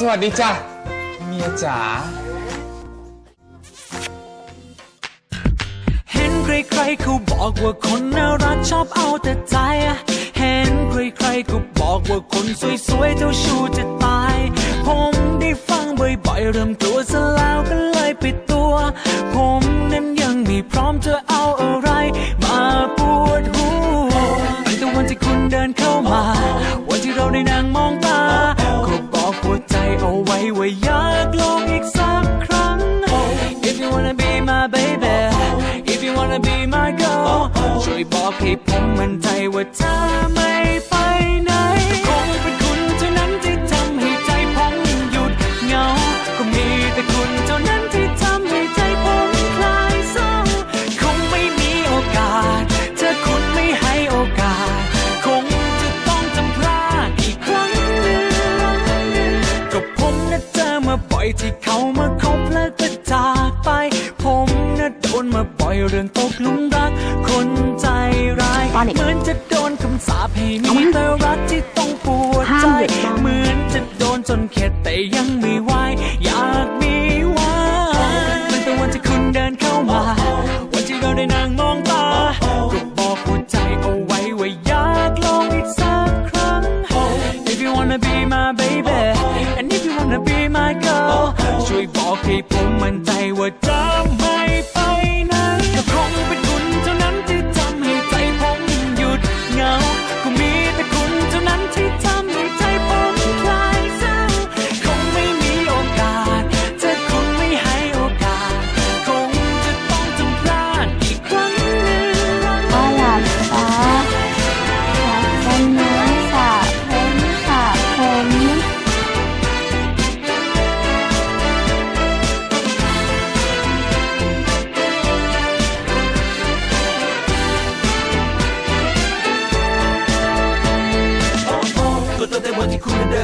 สวัสดีจ้ะเมียจ๋าเห็นใครๆเขาบอกว่าคนน่ารักชอบเอาแต่ใจ เห็นใครๆก็บอกว่าคนสวยๆเจ้าชู้จะตาย ผมได้ฟังบ่อยๆเริ่มกลัวซะแล้วก็เลยปิดตัว ผมนั้นยังไม่พร้อมจะ ช่วยบอกให้ผมมั่นใจว่าเธอไม่ไปไหน คำสาปให้มีแต่รักที่ต้องปวดห้าใจมเด็กมากเหมือนจะโดนจนเข็ดแต่ยังไม่ไหวอยากมีวันตั้งแต่วันที่คุณเดินเข้ามา วันที่เราได้นั่งมองตาก็บอกหัวใจเอาไว้ว่าอยากลองอีกสักครั้ง If you wanna be my baby and if you wanna be my girl ช่วยบอกให้ผมมั่นใจว่าจะ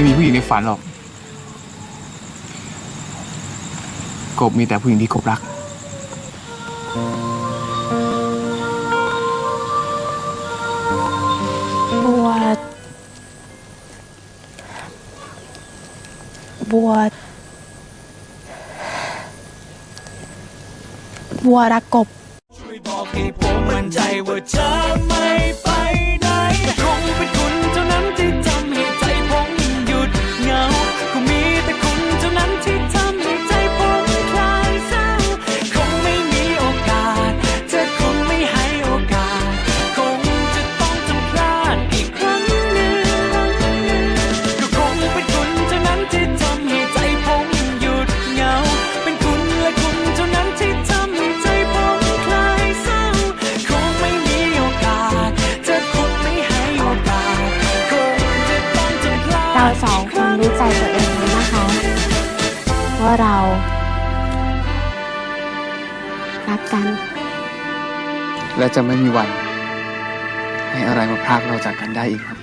ไม่มีผู้หญิงในฝันหรอก กบมีแต่ผู้หญิงที่กบรัก บัว บัว บัวรักกบ ช่วยบอกให้ผมมั่นใจว่าจะไม่ไป ว่าเรา รักกัน และจะไม่มีวันให้อะไรมาพรากเราจากกันได้อีกครับ